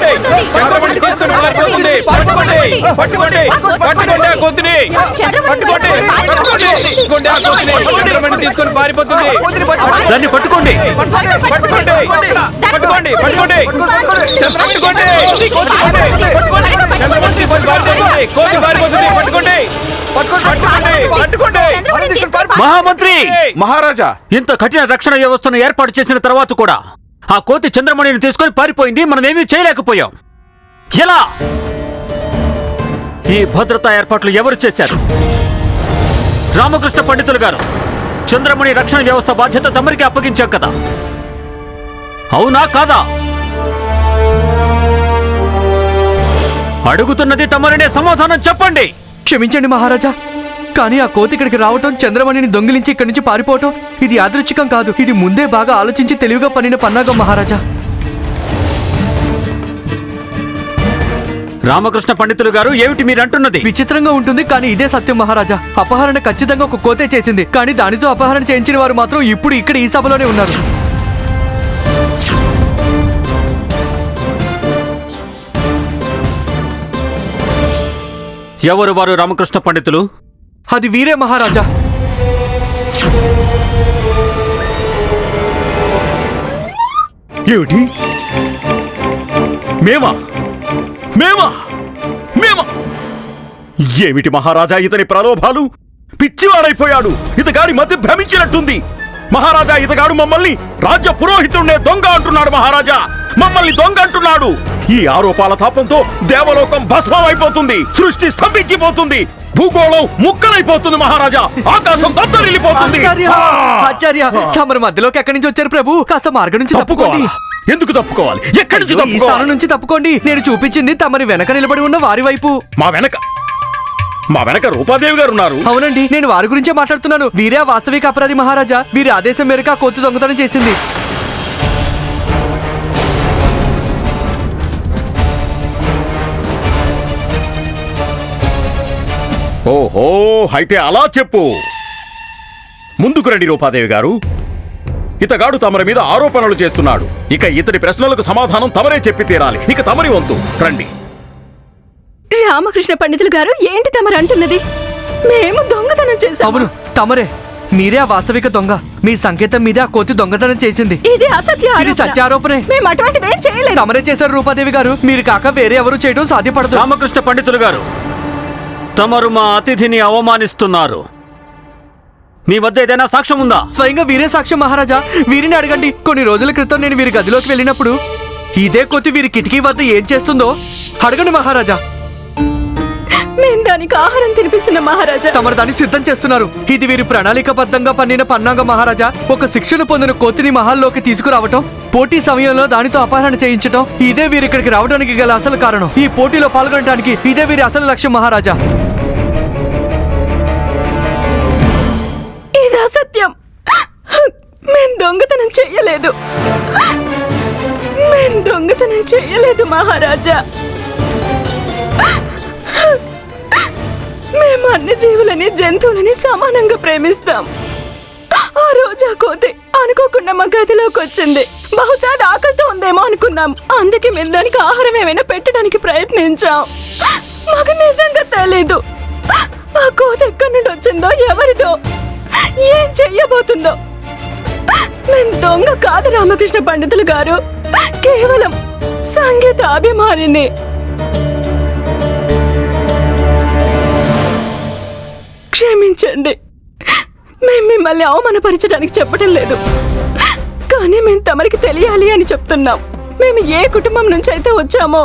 పట్టుకోండి, తీసుకొని పారిపోతుంది, పట్టుకోండి, పట్టుకోండి, పట్టుకోండి ఆ కొద్దిని, పట్టుకోండి, పట్టుకోండి, పట్టుకోండి ఆ కొద్దిని, చంద్రమణి తీసుకొని పారిపోతుంది దాన్ని పట్టుకోండి పట్టుకోండి పట్టుకోండి పట్టుకోండి పట్టుకోండి చంద్ర పట్టుకోండి పట్టుకోండి చంద్రమణి తీసుకొని పారిపోతుంది కోతి పారిపోతుంది పట్టుకోండి పట్టుకోండి పట్టుకోండి మహామంత్రి మహారాజా ఇంత కఠిన రక్షణ వ్యవస్థను ఏర్పాటు చేసిన తర్వాత కూడా ఆ కోతి చంద్రమణిని తీసుకొని పారిపోయింది మనమేమీ చేయలేకపోయాం. ఎలా? ఈ భద్రతా ఏర్పాట్లు ఎవరు చేశారు? రామకృష్ణ పండితులు గారు చంద్రమణి రక్షణ వ్యవస్థ బాధ్యత తమరికి అప్పగించాం కదా. అవునా కాదా? అడుగుతున్నది తమరినే సమాధానం చెప్పండి. క్షమించండి మహారాజా. కానీ ఆ కోతి ఇక్కడికి రావటం చంద్రమణిని దొంగిలించి ఇక్కడి నుంచి పారిపోవటం ఇది యాదృచ్ఛికం కాదు. ఇది ముందే బాగా ఆలోచించి తెలివిగా పనిన పన్నాగం మహారాజా. రామకృష్ణ పండితులు గారు ఏమిటి మీరంటున్నది? విచిత్రంగా ఉంటుంది కానీ ఇదే సత్యం మహారాజా. అపహరణ ఖచ్చితంగా ఒక కోతే చేసింది కానీ దానితో అపహరణ చేయించిన వారు మాత్రం ఇప్పుడు ఇక్కడ ఈ సభలోనే ఉన్నారు. ఎవరు వారు రామకృష్ణ పండితులు? అది వీరే మహారాజా. ఏమిటి? మేమా? మేమా? మేమా? ఏమిటి మహారాజా ఇతని ప్రలోభాలు? పిచ్చివాడైపోయాడు. ఇతగాడి మధ్య భ్రమించినట్టుంది. మహారాజా ఇతగాడు మమ్మల్ని రాజ్య పురోహితుడినే దొంగ అంటున్నాడు మహారాజా. మమ్మల్ని దొంగ అంటున్నాడు. ఈ ఆరోపాల తాపంతో దేవలోకం భస్మం అయిపోతుంది సృష్టి స్తంభించిపోతుంది. భూగోళం ముక్కలైపోతుంది మహారాజా. ఆకాశం దద్దరిల్లిపోతుంది. ఆచార్య తమరు మధ్యలోకి ఎక్కడి నుంచి వచ్చారు ప్రభు? కాస్త మార్గం నుంచి తప్పుకోండి. ఎందుకు తప్పుకోవాలి? ఎక్కడి నుంచి ఈ స్థానం నుంచి తప్పుకోండి. నేను చూపించింది తమరి వెనక నిలబడి ఉన్న వారి వైపు. మా వెనక మా వెనక రూపాదేవి గారు ఉన్నారు. అవునండి నేను వారి గురించే మాట్లాడుతున్నాను. వీరే వాస్తవిక అపరాధి మహారాజా. వీరి ఆదేశం మేరకు ఆ కోతి దొంగతనం చేసింది. ఓహో అయితే అలా చెప్పు. ముందుకు రండి రూపాదేవి గారు. ఇతగాడు తమరి మీద ఆరోపణలు చేస్తున్నాడు. ఇక ఇతడి ప్రశ్నలకు సమాధానం తమరే చెప్పి తీరాలి. ఇక తమరి వంతు. రండి. రామకృష్ణ పండితులు గారు ఏంటి తమరు అంటున్నది? మేము దొంగతనం చేశాము అవును తమరే. మీరే ఆ వాస్తవిక దొంగ. మీ సంకేతం మీదే ఆ కోతి దొంగతనం చేసింది. ఇది అసత్య ఇది ఆరోపణ. సత్యారోపణే. మేము అటువంటిది ఏం చేయలేదు. తమరే చేశారు రూపాదేవి గారు. మీరు కాక వేరే ఎవరు చేయడం సాధ్యపడదు. రామకృష్ణ పండితులు గారు తమరు మా అతిథిని అవమానిస్తున్నారు. మీ వద్ద ఏదైనా సాక్ష్యం ఉందా? స్వయంగా వీరే సాక్ష్యం మహారాజా. వీరిని అడగండి. కొన్ని రోజుల క్రితం నేను వీరి గదిలోకి వెళ్ళినప్పుడు ఇదే కొత్తి వీరి కిటికీ వద్ద ఏం చేస్తుందో అడగండి మహారాజా. మేము దానికి ఆహారం తినిపిస్తున్నాం మహారాజా. తమరు దాన్ని సిద్ధం చేస్తున్నారు. ఇది వీరి ప్రణాళికబద్ధంగా పన్నిన పన్నాగ మహారాజా. ఒక శిక్షణ పొందిన కోతిని మహల్లోకి తీసుకురావటం పోటీ సమయంలో దానితో అపహరణ చేయించటం ఇదే వీరి ఇక్కడికి రావడానికి గల అసలు కారణం. ఈ పోటీలో పాల్గొనడానికి ఇదే వీరి అసలు లక్ష్యం మహారాజా. అసత్యం. మేము దొంగతనం చెయ్యలేదు. మేము దొంగతనం చెయ్యలేదు మహారాజా. మేము అన్ని జీవులని జంతువులని సమానంగా ప్రేమిస్తాం. ఆ రోజు ఆ కోతి అనుకోకుండా మా గదిలోకి వచ్చింది. బహుశా అది ఆకలితో ఉందేమో అనుకున్నాం. అందుకే మేము దానికి ఆహారం ఏమైనా పెట్టడానికి ప్రయత్నించాం. మాకు నిజంగా తెలీదు. ఆ కోతి ఎక్కడి నుండి వచ్చిందో ఎవరిదో. ఏం చెయ్యబోతుందో? మేము దొంగ కాదు రామకృష్ణ పండితులు గారు. కేవలం సంగీత అభిమానిని. క్షమించండి. మేము మిమ్మల్ని అవమానపరచడానికి చెప్పడం లేదు. కానీ మేము తమరికి తెలియాలి అని చెప్తున్నాం. మేము ఏ కుటుంబం నుంచి అయితే వచ్చామో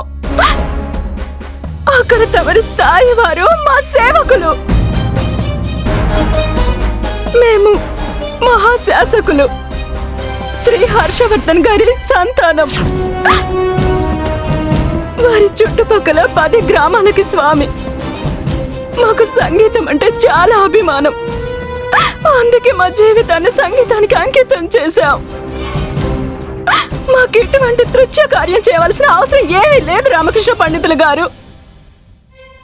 అక్కడ తమరి స్థాయి వారు మా సేవకులు. మేము మహాశాసకులు. శ్రీ హర్షవర్ధన్ గారి సంతానం. వారి చుట్టుపక్కల పది గ్రామాలకి స్వామి. మాకు సంగీతం అంటే చాలా అభిమానం. అందుకే మా జీవితాన్ని సంగీతానికి అంకితం చేశాం. మాకు ఎటువంటి తృత్య కార్యం చేయవలసిన అవసరం ఏమీ లేదు రామకృష్ణ పండితులు గారు.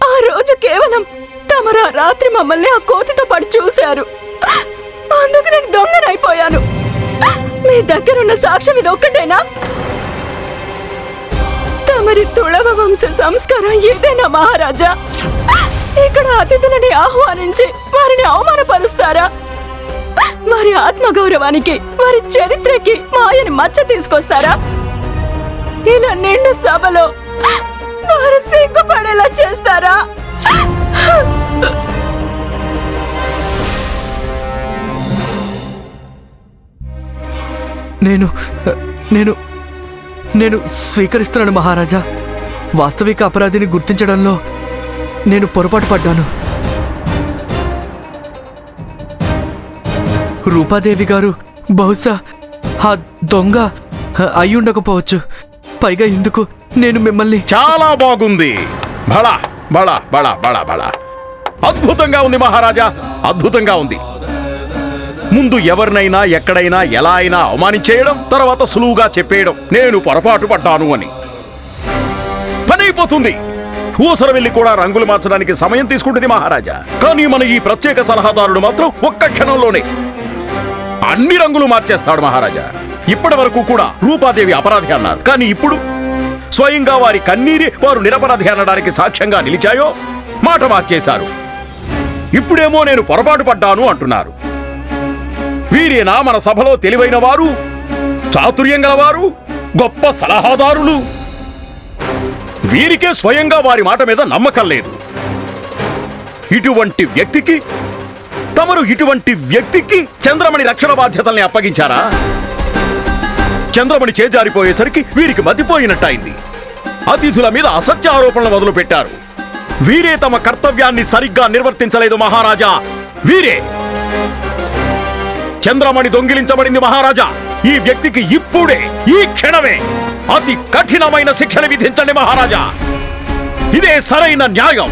ఆ రోజు కేవలం తమరు రాత్రి మమ్మల్ని ఆ కోతితో పడి చూశారు. అందుకు నేను దొంగనైపోయాను. మీ దగ్గరున్న సాక్ష్యం ఇది ఒక్కటేనా? తమరి తుళవ వంశ సంస్కారం ఏదైనా మహారాజా? ఇక్కడ అతిథులని ఆహ్వానించి వారిని అవమానపరుస్తారా? వారి ఆత్మగౌరవానికి వారి చరిత్రకి మాయని మచ్చ తీసుకొస్తారా? ఇలా నిండు సభలో వారు సిగ్గుపడేలా చేస్తారా? నేను నేను నేను స్వీకరిస్తున్నాను మహారాజా. వాస్తవిక అపరాధిని గుర్తించడంలో నేను పొరపాటు పడ్డాను. రూపాదేవి గారు బహుశా ఆ దొంగ అయి ఉండకపోవచ్చు. పైగా ఇందుకు నేను మిమ్మల్ని చాలా బాగుంది. బళా బళా బళా బళా బళా అద్భుతంగా ఉంది మహారాజా అద్భుతంగా ఉంది. ముందు ఎవరినైనా ఎక్కడైనా ఎలా అయినా అవమానించేయడం తర్వాత సులువుగా చెప్పేయడం. నేను పొరపాటు పడ్డాను అని. పనైపోతుంది ఊసర వెళ్ళి కూడా రంగులు మార్చడానికి సమయం తీసుకుంటుంది మహారాజా. కానీ మన ఈ ప్రత్యేక సలహాదారుడు మాత్రం ఒక్క క్షణంలోనే అన్ని రంగులు మార్చేస్తాడు మహారాజా. ఇప్పటి వరకు కూడా రూపాదేవి అపరాధి అన్నారు. కానీ ఇప్పుడు స్వయంగా వారి కన్నీరే వారు నిరపరాధి అనడానికి సాక్ష్యంగా నిలిచాయో మాట మార్చేశారు. ఇప్పుడేమో నేను పొరపాటు పడ్డాను అంటున్నారు. వీరేనా మన సభలో తెలివైన వారు చాతుర్యం గలవారు గొప్ప సలహాదారులు. వీరికే స్వయంగా వారి మాట మీద నమ్మకం లేదు. ఇటువంటి వ్యక్తికి తమరు ఇటువంటి వ్యక్తికి చంద్రమణి రక్షణ బాధ్యతల్ని అప్పగించారా? చంద్రమణి చేజారిపోయేసరికి వీరికి మతిపోయినట్టయింది. అతిథుల మీద అసత్య ఆరోపణలు మొదలుపెట్టారు. వీరే తమ కర్తవ్యాన్ని సరిగ్గా నిర్వర్తించలేదు మహారాజా. వీరే! చంద్రమణి దొంగిలించబడింది మహారాజా. ఈ వ్యక్తికి ఇప్పుడే ఈ క్షణమే అతి కఠినమైన శిక్షణ విధించండి మహారాజా. ఇదే సరైన న్యాయం.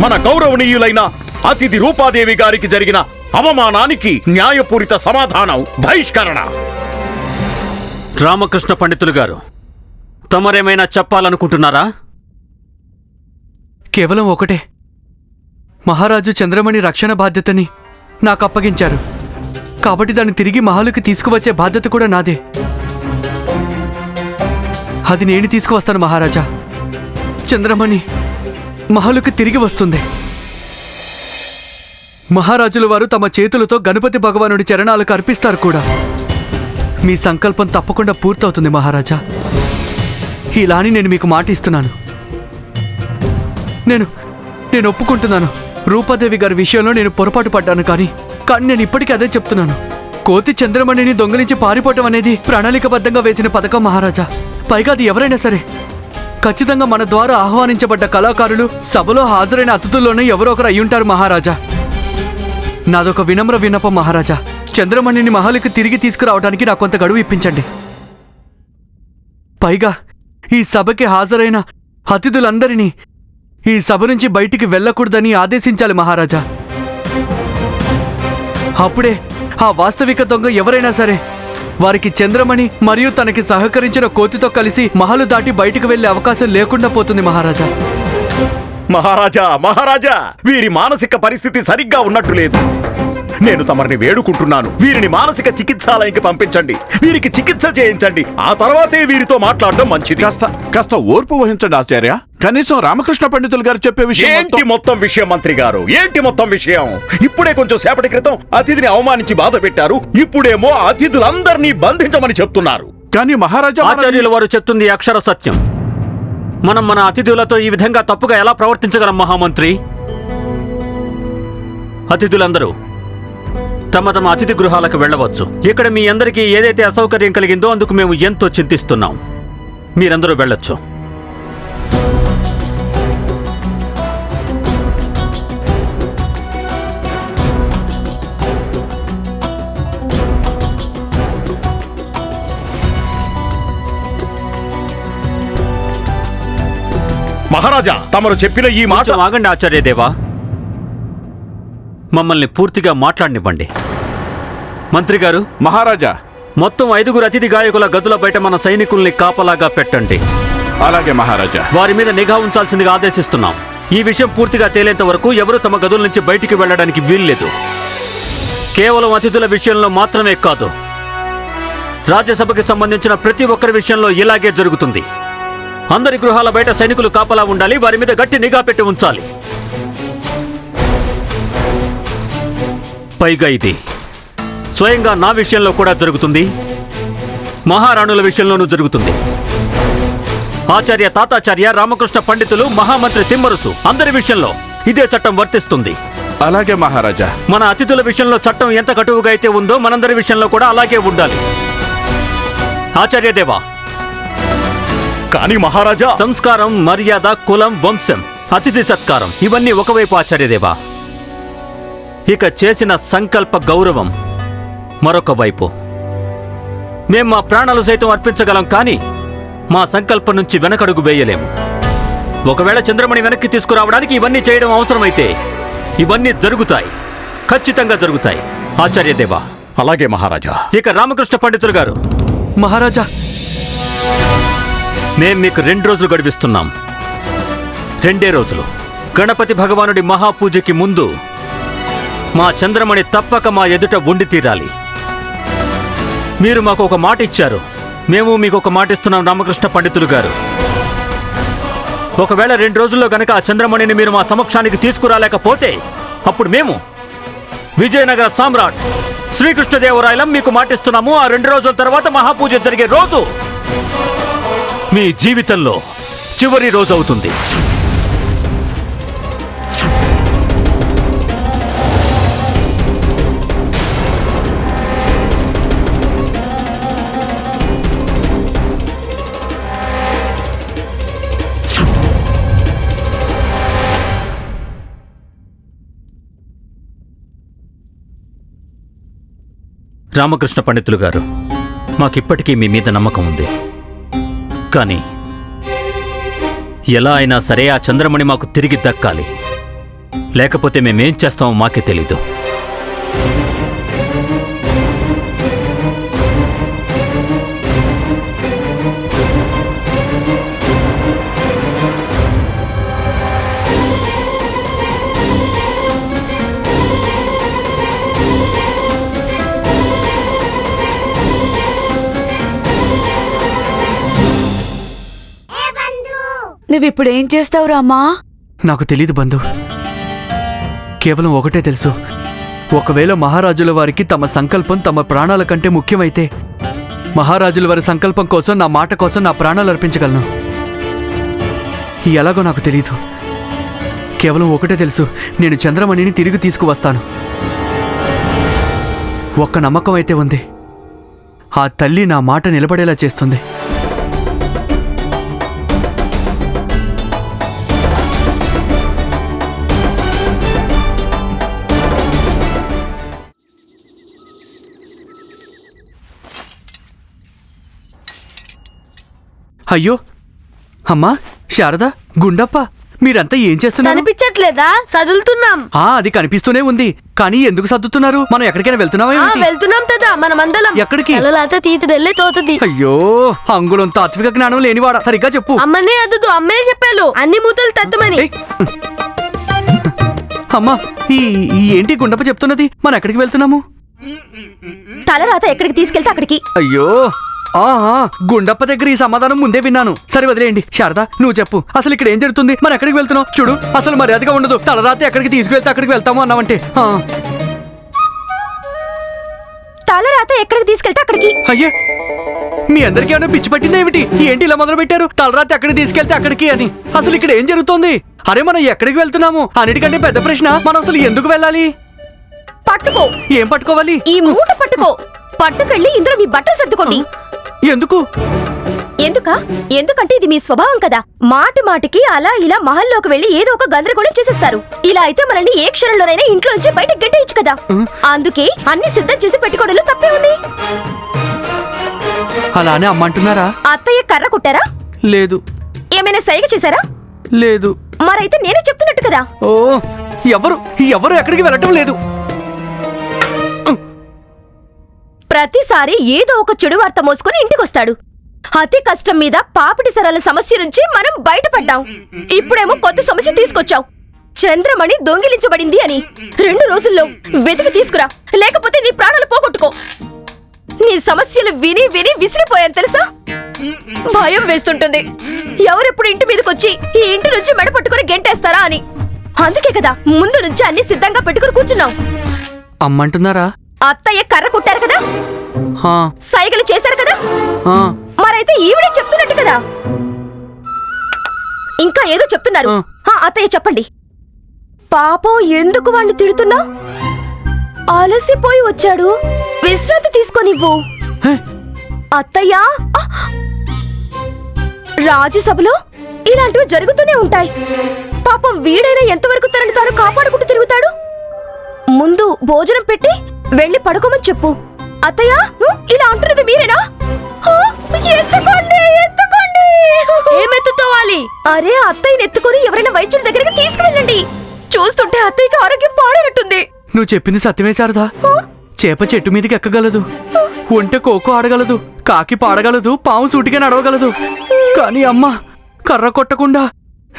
మన గౌరవనీయులైన అతిథి రూపాదేవి గారికి జరిగిన అవమానానికి న్యాయపూరిత సమాధానం బహిష్కరణ. రామకృష్ణ పండితులు గారు తమరేమైనా చెప్పాలనుకుంటున్నారా? కేవలం ఒకటే. మహారాజు చంద్రమణి రక్షణ బాధ్యతని నాకు అప్పగించారు కాబట్టి దాన్ని తిరిగి మహలుకి తీసుకువచ్చే బాధ్యత కూడా నాదే. అది నేను తీసుకువస్తాను మహారాజా. చంద్రమణి మహలుకి తిరిగి వస్తుంది. మహారాజుల వారు తమ చేతులతో గణపతి భగవానుడి చరణాలకు అర్పిస్తారు కూడా. మీ సంకల్పం తప్పకుండా పూర్తవుతుంది మహారాజా. ఇలా అని నేను మీకు మాట ఇస్తున్నాను. నేను నేను ఒప్పుకుంటున్నాను. రూపాదేవి గారి విషయంలో నేను పొరపాటు పడ్డాను కానీ కానీ నేను ఇప్పటికీ అదే చెప్తున్నాను. కోతి చంద్రమణిని దొంగిలించి పారిపోవటం అనేది ప్రణాళికబద్ధంగా వేసిన పథకం మహారాజా. పైగా అది ఎవరైనా సరే ఖచ్చితంగా మన ద్వారా ఆహ్వానించబడ్డ కళాకారులు సభలో హాజరైన అతిథుల్లోనే ఎవరో ఒకరు అయ్యుంటారు మహారాజా. నాదొక వినమ్ర విన్నపం మహారాజా. చంద్రమణిని మహల్కి తిరిగి తీసుకురావడానికి నాకు కొంత గడువు ఇప్పించండి. పైగా ఈ సభకి హాజరైన అతిథులందరినీ ఈ సభ నుంచి బయటికి వెళ్ళకూడదని ఆదేశించాలి మహారాజా. అప్పుడే ఆ వాస్తవిక దొంగ ఎవరైనా సరే వారికి చంద్రమణి మరియు తనకి సహకరించిన కోతితో కలిసి మహలు దాటి బయటికి వెళ్ళే అవకాశం లేకుండా పోతుంది మహారాజా. మహారాజా మహారాజా వీరి మానసిక పరిస్థితి సరిగ్గా ఉన్నట్టు లేదు. నేను తమరిని వేడుకుంటున్నాను. వీరిని మానసిక చికిత్సాలయంకి పంపించండి. వీరికి చికిత్స చేయించండి. ఆ తర్వాతే వీరితో మాట్లాడడం మంచిది. కాస్త కాస్త ఓర్పు వహించండి ఆచార్య. కనీసం రామకృష్ణ పండితులు గారు చెప్పే విషయం ఏంటి మొత్తం- మొత్తం విషయం మంత్రి గారు? ఏంటి మొత్తం విషయం? ఇప్పుడే కొంచెం సేపటి క్రితం అతిథిని అవమానించి బాధ పెట్టారు. ఇప్పుడేమో అతిథులందరినీ బంధించమని చెప్తున్నారు. కానీ మహారాజా మన- ఆచార్యుల వారు చెప్తుంది అక్షర సత్యం. మనం మన అతిథులతో ఈ విధంగా తప్పుగా ఎలా ప్రవర్తించగలం మహామంత్రి? అతిథులందరూ తమ తమ అతిథి గృహాలకు వెళ్ళవచ్చు. ఇక్కడ మీ అందరికీ ఏదైతే అసౌకర్యం కలిగిందో అందుకు మేము ఎంతో చింతిస్తున్నాం. మీరందరూ వెళ్ళొచ్చు. మహారాజా తమరు చెప్పిన ఈ మాట ఆగండి ఆచార్యదేవా. మమ్మల్ని పూర్తిగా మాట్లాడనివ్వండి. మంత్రి గారు మహారాజా. మొత్తం ఐదుగురు అతిథి గాయకుల గదుల బయట మన సైనికుల్ని కాపలాగా పెట్టండి. అలాగే మహారాజా. వారి మీద నిఘా ఉంచాల్సిందిగా ఆదేశిస్తున్నాం. ఈ విషయం పూర్తిగా తేలేంత వరకు ఎవరు తమ గదుల నుంచి బయటికి వెళ్ళడానికి వీల్లేదు. కేవలం అతిథుల విషయంలో మాత్రమే కాదు రాజ్యసభకి సంబంధించిన ప్రతి ఒక్కరి విషయంలో ఇలాగే జరుగుతుంది. అందరి గృహాల బయట సైనికులు కాపలా ఉండాలి వారి మీద గట్టి నిఘా పెట్టి ఉంచాలి. పైగా ఇది. స్వయంగా నా విషయంలో కూడా జరుగుతుంది. మహారాణుల విషయంలోనూ జరుగుతుంది. ఆచార్య తాతాచార్య రామకృష్ణ పండితులు మహామంత్రి తిమ్మరుసు అందరి విషయంలో ఇదే చట్టం వర్తిస్తుంది. అలాగే మహారాజా. మన అతిథుల విషయంలో చట్టం ఎంత కటువుగా అయితే ఉందో మనందరి విషయంలో కూడా అలాగే ఉండాలి. ఆచార్యదేవా కానీ మహారాజా. సంస్కారం మర్యాద కులం వంశం అతిథి సత్కారం ఇవన్నీ ఒకవైపు ఆచార్యదేవా ఇక చేసిన సంకల్ప గౌరవం మరొక వైపు. మేం మా ప్రాణాలు సైతం అర్పించగలం కానీ మా సంకల్పం నుంచి వెనకడుగు వేయలేము. ఒకవేళ చంద్రమణి వెనక్కి తీసుకురావడానికి ఇవన్నీ చేయడం అవసరమైతే ఇవన్నీ జరుగుతాయి. ఖచ్చితంగా జరుగుతాయి. ఆచార్యదేవా అలాగే మహారాజా. ఇక రామకృష్ణ పండితులు గారు. మహారాజా. మేం మీకు రెండు రోజులు గడిపిస్తున్నాం. రెండే రోజులు. గణపతి భగవానుడి మహాపూజకి ముందు మా చంద్రమణి తప్పక మా ఎదుట ఉండి తీరాలి. మీరు మాకు ఒక మాట ఇచ్చారు. మేము మీకు ఒక మాట ఇస్తున్నాం రామకృష్ణ పండితులు గారు. ఒకవేళ రెండు రోజుల్లో గనక ఆ చంద్రమణిని మీరు మా సమక్షానికి తీసుకురాలేకపోతే అప్పుడు మేము విజయనగర సామ్రాట్ శ్రీకృష్ణదేవరాయలం మీకు మాటిస్తున్నాము. ఆ రెండు రోజుల తర్వాత మహాపూజ జరిగే రోజు మీ జీవితంలో చివరి రోజు అవుతుంది. రామకృష్ణ పండితులు గారు మాకిప్పటికీ మీ మీద నమ్మకం ఉంది. కానీ ఎలా అయినా సరే ఆ చంద్రమణి మాకు తిరిగి దక్కాలి. లేకపోతే మేమేం చేస్తామో మాకే తెలీదు. నువ్విప్పుడు ఏం చేస్తావు రామా నాకు తెలీదు బంధు. కేవలం ఒకటే తెలుసు. ఒకవేళ మహారాజుల వారికి తమ సంకల్పం తమ ప్రాణాల కంటే ముఖ్యమైతే మహారాజుల వారి సంకల్పం కోసం నా మాట కోసం నా ప్రాణాలు అర్పించగలను. ఎలాగో నాకు తెలీదు. కేవలం ఒకటే తెలుసు. నేను చంద్రమణిని తిరిగి తీసుకువస్తాను. ఒక్క నమ్మకం అయితే ఉంది. ఆ తల్లి నా మాట నిలబడేలా చేస్తుంది. అయ్యో! అమ్మా శారద గుండప్ప మీరంతా ఏం చేస్తున్నారు? కనిపించట్లేదా? చదువుతున్నాం ఆ అది కనిపిస్తూనే ఉంది. కానీ ఎందుకు సర్దుతున్నారు? మనం ఎక్కడికైనా ఏమిటి? వెళ్తున్నాం కదా మనమందలం ఎక్కడికి? తలలాత తీతుడెళ్ళే తోతది. అయ్యో అంగుళం తాత్విక జ్ఞానం లేనివాడా. సరిగ్గా చెప్పు. అమ్మనే అద్దు అమ్మే చెప్పారు అన్ని మూతలు తత్తమని. ఏయ్. అమ్మా ఈ ఈ ఏంటి గుండప్ప చెప్తున్నది? మనం ఎక్కడికి వెళ్తున్నాము? తలరాత ఎక్కడికి తీసుకెళ్తే అక్కడికి? అయ్యో! గుండప్ప దగ్గర ఈ సమాధానం ముందే విన్నాను. సరే వదిలేయండి. శారద నువ్వు చెప్పు. అసలు ఇక్కడ ఏం జరుగుతుంది? మనం ఎక్కడికి వెళ్తున్నావు? చూడు అసలు మర్యాదగా ఉండదు. తలరాత ఎక్కడికి తీసుకువెళ్తే అక్కడికి వెళ్తాము అన్నావంటే. తలరాత ఎక్కడికి తీసుకెళ్తే అక్కడికి? అయ్యే! మీ అందరికీ ఏమైనా పిచ్చి పట్టిందా ఏమిటి? ఏంటి ఇలా మొదలు పెట్టారు తలరాత ఎక్కడికి తీసుకెళ్తే అక్కడికి అని. అసలు ఇక్కడ ఏం జరుగుతోంది? అరే మనం ఎక్కడికి వెళ్తున్నాము? అన్నిటికంటే పెద్ద ప్రశ్న మనం అసలు ఎందుకు వెళ్ళాలి? పట్టుకో. ఏం పట్టుకోవాలి? ఈ మూట పట్టుకో. పట్టుకెళ్ళి ఇందులో మీ బట్టలు సర్దుకోండి. ఎందుకు? ఎందుక? ఎందుకంటే ఇది మీ స్వభావం కదా. మాటి మాటికి అలా ఇలా మహల్లోకి వెళ్ళి ఏదో ఒక గందరగోళం చేసేస్తారు. ఇలా అయితే మనల్ని ఏ క్షణంలోనైనా ఇంట్లో నుంచి బయటకు గెట్టేయచ్చు కదా. అందుకే అన్ని సిద్ధం చేసి పెట్టుకోవడంలో తప్పే ఉంది. అలానే అమ్మంటున్నారా అత్తయ్య కర్ర కొట్టారా? లేదు. ఏమైనా సైగ చేశారా? లేదు. మరైతే నేనే చెప్తున్నట్టు కదా. ఓ ఎవరు? ఎవరు ఎక్కడికి వెళ్ళటం లేదు. ప్రతిసారి ఏదో ఒక చెడు వార్త మోసుకొని ఇంటికొస్తాడు. అతి కష్టం మీద పాపిడి సరాల సమస్య నుంచి మనం బయటపడ్డాం. ఇప్పుడేమో కొత్త సమస్య తీసుకొచ్చావు. చంద్రమణి దొంగిలించబడింది అని. రెండు రోజుల్లో వెతికి తీసుకురా. లేకపోతే నీ ప్రాణాలు పోగొట్టుకో. నీ సమస్యలు విని విని విసిగిపోయాను తెలుసా? భయం వేస్తుంటుంది. ఎవరెప్పుడు ఇంటి మీదకొచ్చి ఈ ఇంటి నుంచి మెడ పట్టుకుని గెంటేస్తారా అని. అందుకే కదా ముందు నుంచి అన్ని సిద్ధంగా పెట్టుకుని కూర్చున్నాం అమ్మంటున్నారా? అత్తయ్య కర్ర కుట్టారు కదా? సైగలు చేశారు కదా. మరైతే ఈవిడే చెప్తున్నట్టు కదా? ఇంకా ఏదో చెప్తున్నారు. అత్తయ్య చెప్పండి. పాపం ఎందుకు వాణ్ణి తిడుతున్నా? అలసిపోయి వచ్చాడు. విశ్రాంతి తీసుకోనివ్వు అత్తయ్యా! రాజ్యసభలో ఇలాంటివి జరుగుతూనే ఉంటాయి. పాపం వీడైనా ఎంతవరకు తనని తాను కాపాడుకుంటూ తిరుగుతాడు? ముందు భోజనం పెట్టి వెళ్ళి పడుకోమని చెప్పు. అత్తయ్య ఇలా అంటున్నది మీరేనా? ఆ, ఎత్తుకోండి ఎత్తుకోండి. ఏమెత్తుకోవాలి అరే అత్తయ్యని ఎత్తుకొని ఎవరైనా వైద్యుడి దగ్గరికి తీసుకువెళ్ళండి చూస్తుంటే అత్తయ్యకి ఆరోగ్యం పాడైనట్టుంది. నువ్వు చెప్పింది సత్యమే శారదా. చేప చెట్టు మీదకి ఎక్కగలదు. ఒంటె కోకో ఆడగలదు. కాకి పాడగలదు. పాము సూటిగా నడవగలదు. కానీ అమ్మ కర్ర కొట్టకుండా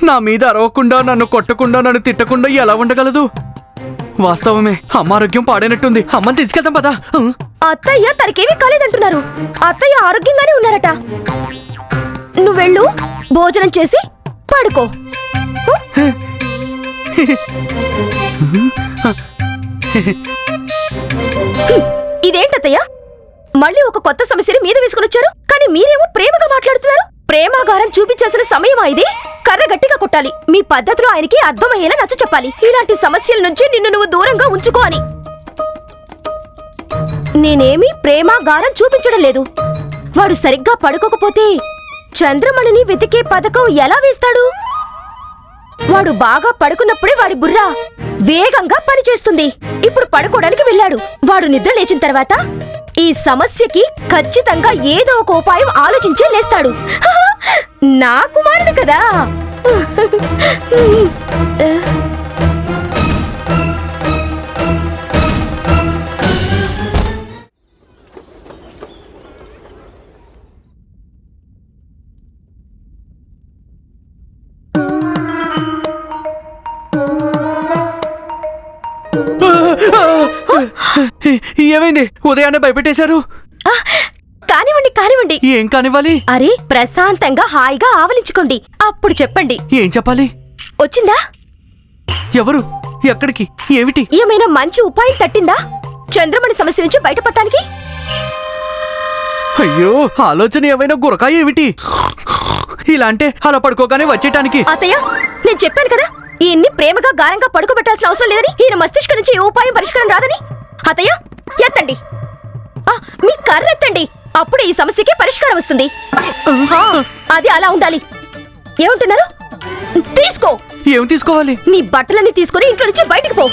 నా మీద అరవకుండా నన్ను కొట్టకుండా నన్ను తిట్టకుండా ఎలా ఉండగలదు? వాస్తవమే. అమ్మ ఆరోగ్యం పాడైనట్టుంది. అమ్మని తీసుకెళ్దాం పదా. అత్తయ్య తనకేమీ కాలేదంటున్నారు. అత్తయ్య ఆరోగ్యంగానే ఉన్నారట. నువ్వెళ్ళు భోజనం చేసి పడుకో. ఇదేంటత్తయ్య? మళ్ళీ ఒక కొత్త సమస్యని మీద వేసుకునొచ్చారు కానీ మీరేమో ప్రేమగా మాట్లాడుతున్నారు. ప్రేమాగారం చూపించాల్సిన సమయమా ఇది? కర్ర గట్టిగా కొట్టాలి. మీ పద్ధతిలో ఆయనకి అర్థమయ్యేలా నచ్చ చెప్పాలి. ఇలాంటి సమస్యల నుంచి నిన్ను నువ్వు దూరంగా ఉంచుకో అని. నేనేమీ ప్రేమాగారం చూపించడం లేదు. వాడు సరిగ్గా పడుకోకపోతే చంద్రమణిని వెతికే పథకం ఎలా వేస్తాడు? వాడు బాగా పడుకున్నప్పుడే వాడి బుర్ర వేగంగా పనిచేస్తుంది. ఇప్పుడు పడుకోవడానికి వెళ్ళాడు. వాడు నిద్ర లేచిన తర్వాత ఈ సమస్యకి ఖచ్చితంగా ఏదో ఒక ఉపాయం ఆలోచించే లేస్తాడు. నా కుమారుడు కదా. ఏమైంది? ఉదయాన్నే భయపెట్టేశారు. కానివ్వండి కానివ్వండి. ఏం కానివ్వాలి? అరే ప్రశాంతంగా హాయిగా ఆవలించుకోండి. అప్పుడు చెప్పండి. ఏం చెప్పాలి? వచ్చిందా? ఎవరు? ఎక్కడికి? ఏమిటి? ఏమైనా మంచి ఉపాయం తట్టిందా? చంద్రమణి సమస్య నుంచి బయటపడటానికి? అయ్యో ఆలోచన ఏమైనా గురకాయ ఏమిటి? ఇలా అంటే అలా పడుకోగానే వచ్చేయటానికి. అత్తయ్య నేను చెప్పాను కదా ఈయన్ని ప్రేమగా గారంగా పడుకోబెట్టాల్సిన అవసరం లేదని ఈయన మస్తిష్క నుంచి ఏ ఉపాయం పరిష్కారం రాదని. అత్తయ్య ఎత్తండి. మీ కర్ర ఎత్తండి. అప్పుడు ఈ సమస్యకి పరిష్కారం వస్తుంది. అది అలా ఉండాలి. ఏమంటున్నారు? తీసుకో. ఏం తీసుకోవాలి? నీ బట్టలన్నీ తీసుకొని ఇంట్లో నుంచి బయటికి పో.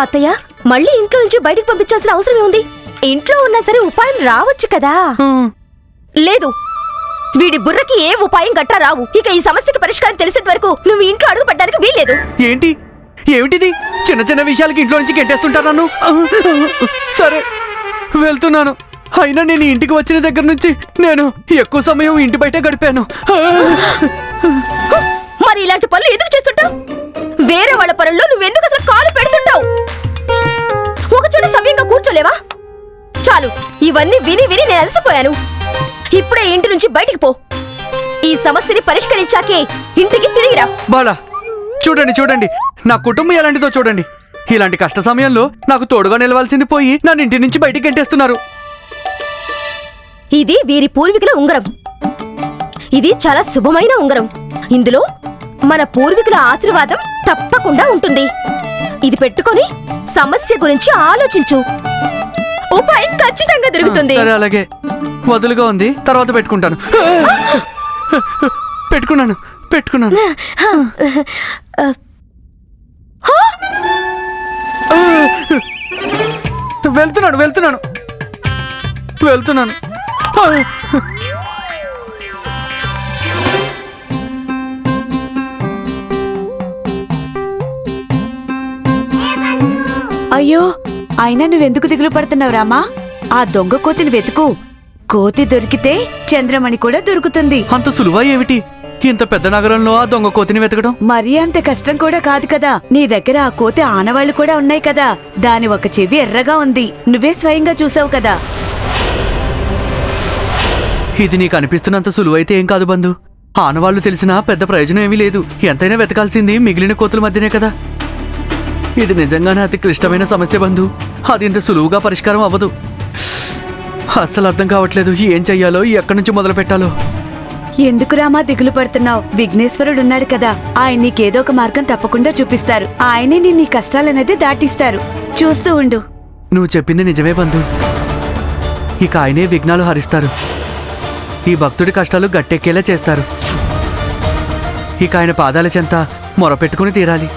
అత్తయ్య మళ్ళీ ఇంట్లో నుంచి బయటికి పంపించాల్సిన అవసరం ఏముంది? ఇంట్లో ఉన్నా సరే ఉపాయం రావచ్చు కదా. లేదు. వీడి బుర్రకి ఏ ఉపాయం గట్టా రావు. ఇక ఈ సమస్యకి పరిష్కారం తెలిసేంత వరకు నువ్వు ఇంట్లో అడుగు పెట్టడానికి వీల్లేదు. ఏంటి? ఏమిటిది? చిన్న చిన్న విషయాలకి ఇంట్లో నుంచి గెంటేస్తుంటా నన్ను. సరే వెళ్తున్నాను. అయినా నేను ఇంటికి వచ్చిన దగ్గర నుంచి నేను ఎక్కువ సమయం ఇంటి బయటే గడిపాను. మరి ఇలాంటి పనులు ఎందుకు చేస్తుంటావు? వేరే వాళ్ళ పనుల్లో నువ్వెందుకు అసలు కాలు పెడుతుంటావు? ఒక చోట సవ్యంగా కూర్చోలేవా? చాలు ఇవన్నీ విని విని నేను అలసిపోయాను. ఇప్పుడే ఇంటి నుంచి బయటికి పో. ఈ సమస్యని పరిష్కరించాకే ఇంటికి తిరిగిరా. బాలా చూడండి చూడండి. నా కుటుంబం ఎలాంటిదో చూడండి. ఇలాంటి కష్ట సమయంలో నాకు తోడుగా నిలవాల్సింది పోయి నన్ను ఇంటి నుంచి బయటికి గెంటేస్తున్నారు. ఇది వీరి పూర్వీకుల ఉంగరం. ఇది చాలా శుభమైన ఉంగరం. ఇందులో మన పూర్వీకుల ఆశీర్వాదం తప్పకుండా ఉంటుంది. ఇది పెట్టుకొని సమస్య గురించి ఆలోచించు. ఉపాయం ఖచ్చితంగా దొరుకుతుంది. సరే అలాగే. వదులుగా ఉంది. తర్వాత పెట్టుకుంటాను. పెట్టుకున్నాను. పెట్టుకున్నాను. వెళ్తున్నాను వెళ్తున్నాను. వెళ్తున్నాను. అయ్యో అయినా నువ్వెందుకు దిగులు పడుతున్నావు రామా? ఆ దొంగ కోతిని వెతుకు. కోతి దొరికితే చంద్రమణి కూడా దొరుకుతుంది. అంత సులువా ఏమిటి? ఇంత పెద్ద నగరంలో ఆ దొంగ కోతిని వెతకడం? మరీ అంత కష్టం కూడా కాదు కదా. నీ దగ్గర ఆ కోతి ఆనవాళ్ళు కూడా ఉన్నాయి కదా. దాని ఒక చెవి ఎర్రగా ఉంది. నువ్వే స్వయంగా చూసావు కదా. ఇది నీకు అనిపిస్తున్నంత సులువైతే ఏం కాదు బంధు. ఆనవాళ్ళు తెలిసినా పెద్ద ప్రయోజనం ఏమీ లేదు. ఎంతైనా వెతకాల్సింది మిగిలిన కోతుల మధ్యనే కదా. ఇది నిజంగానే అతి క్లిష్టమైన సమస్య బంధు. అది ఇంత సులువుగా పరిష్కారం అవ్వదు. అస్సలు అర్థం కావట్లేదు ఏం చెయ్యాలో ఎక్కడి నుంచి మొదలు పెట్టాలో ఎందుకు రామా దిగులు పడుతున్నావు? విఘ్నేశ్వరుడు ఉన్నాడు కదా. ఆయన నీకేదో ఒక మార్గం తప్పకుండా చూపిస్తారు. ఆయనే నీ నీ కష్టాలనేది దాటిస్తారు. చూస్తూ ఉండు. నువ్వు చెప్పింది నిజమే బంధు. ఇక ఆయనే విఘ్నాలు హరిస్తారు. ఈ భక్తుడి కష్టాలు గట్టెక్కేలా చేస్తారు. ఇక ఆయన పాదాల చెంత మొరపెట్టుకుని తీరాలి.